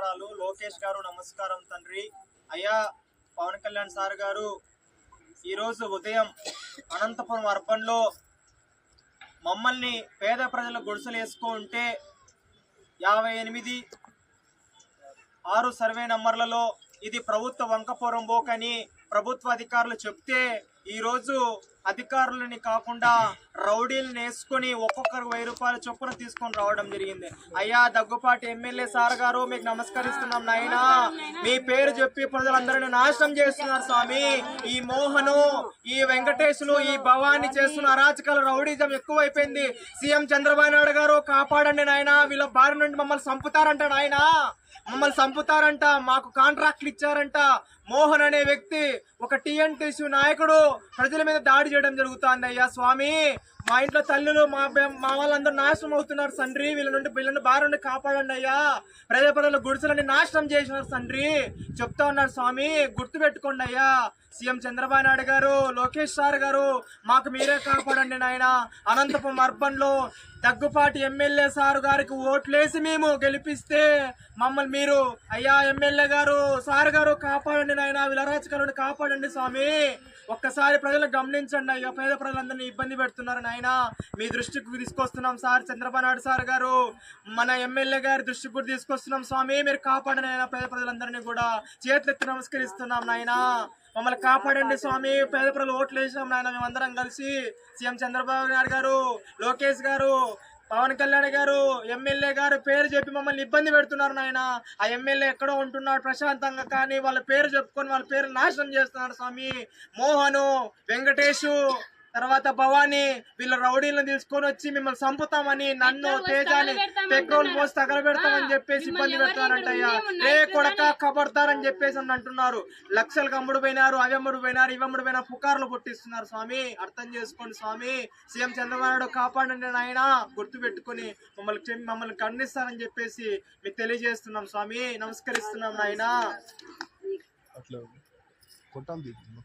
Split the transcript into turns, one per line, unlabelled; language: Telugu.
నమస్కారాలు. లోకేష్ గారు నమస్కారం తండ్రి. అయ్యా పవన్ కళ్యాణ్ సార్ గారు ఈరోజు ఉదయం అనంతపురం అర్బన్లో మమ్మల్ని పేద ప్రజల గుడిసెలు వేసుకుంటే యాభై ఎనిమిది ఆరు సర్వే నంబర్లలో ఇది ప్రభుత్వ వంకపురం బోకని ప్రభుత్వ అధికారులు చెప్తే ఈరోజు అధికారులని కాకుండా రౌడీలను వేసుకొని ఒక్కొక్కరు వెయ్యి రూపాయల చొప్పున తీసుకొని రావడం జరిగింది. అయ్యా దగ్గుపాటి ఎమ్మెల్యే సార్ గారు మీకు నమస్కరిస్తున్నాం నాయనా. మీ పేరు చెప్పి ప్రజలందరినీ నాశనం చేస్తున్నారు స్వామి. ఈ మోహను ఈ వెంకటేశులు ఈ భవాని చేస్తున్న అరాచకాల రౌడీజం ఎక్కువైపోయింది. సీఎం చంద్రబాబు నాయుడు గారు కాపాడండి నాయనా. వీళ్ళ బారి నుండి మమ్మల్ని చంపుతారంట నాయనా. మమ్మల్ని చంపుతారంట. మాకు కాంట్రాక్ట్లు ఇచ్చారంట. మోహన్ అనే వ్యక్తి ఒక టీఎన్టీసీ నాయకుడు ప్రజల మీద దాడి చేయడం జరుగుతుంది అయ్యా స్వామి. మా ఇంట్లో తల్లులు మా మా వాళ్ళందరూ నాశనం అవుతున్నారు తండ్రి. వీళ్ళ నుండి వీళ్ళని బారి నుండి కాపాడండి అయ్యా. ప్రజల ప్రజల గుడిసెలని నాశనం చేసినారు తండ్రి. చెప్తా ఉన్నారు స్వామి గుర్తు పెట్టుకోండి అయ్యా. సీఎం చంద్రబాబు నాయుడు గారు లోకేష్ సార్ గారు మాకు మీరే కాపాడండి నాయన. అనంతపురం అర్బన్లో దగ్గుపాటి ఎమ్మెల్యే సార్ గారికి ఓట్లేసి మేము గెలిపిస్తే మమ్మల్ని మీరు అయ్యా ఎమ్మెల్యే గారు సార్ గారు కాపాడండి నాయన. విలరాచకాలను కాపాడండి స్వామి. ఒక్కసారి ప్రజలు గమనించండి అయ్యా. పేద ప్రజలందరినీ ఇబ్బంది పెడుతున్నారు నాయన. మీ దృష్టికి తీసుకొస్తున్నాం సార్ చంద్రబాబు నాయుడు సార్ గారు. మన ఎమ్మెల్యే గారి దృష్టికి కూడా తీసుకొస్తున్నాం స్వామి మీరు కాపాడండి నాయన పేద ప్రజలందరినీ కూడా. చేతులెత్తి నమస్కరిస్తున్నాం నాయన. మమ్మల్ని కాపాడండి స్వామి పేద ప్రజలు ఓట్లు వేసాం నాయన మేమందరం కలిసి. సీఎం చంద్రబాబు నాయుడు గారు లోకేష్ గారు పవన్ కళ్యాణ్ గారు ఎమ్మెల్యే గారు పేరు చెప్పి మమ్మల్ని ఇబ్బంది పెడుతున్నారు నాయన. ఆ ఎమ్మెల్యే ఎక్కడో ఉంటున్నాడు ప్రశాంతంగా కానీ వాళ్ళ పేరు చెప్పుకొని వాళ్ళ పేరు నాశనం చేస్తున్నారు స్వామి. మోహను వెంకటేషు తర్వాత భవానీ వీళ్ళ రౌడీలను తీసుకొని వచ్చి మిమ్మల్ని చంపుతామని నన్ను తేజాని పెట్రోల్ పోసి తగలబెడతామని చెప్పేసి ఇబ్బంది పెడతారంటయ్యా రే కొడక కబడతారని చెప్పేసి అని అంటున్నారు. లక్షలకు అమ్ముడు పోయినారు అవి అమ్ముడు పోయినారు ఇవి అమ్ముడు పోయినా పుకార్లు పుట్టిస్తున్నారు స్వామి. అర్థం చేసుకోండి స్వామి. సీఎం చంద్రబాబు నాయుడు కాపాడండి నాయన. గుర్తు పెట్టుకుని మమ్మల్ని మమ్మల్ని ఖండిస్తారని చెప్పేసి మీకు తెలియజేస్తున్నాం స్వామి. నమస్కరిస్తున్నాం నాయన.
అట్లా కొట్టాం దీన్ని.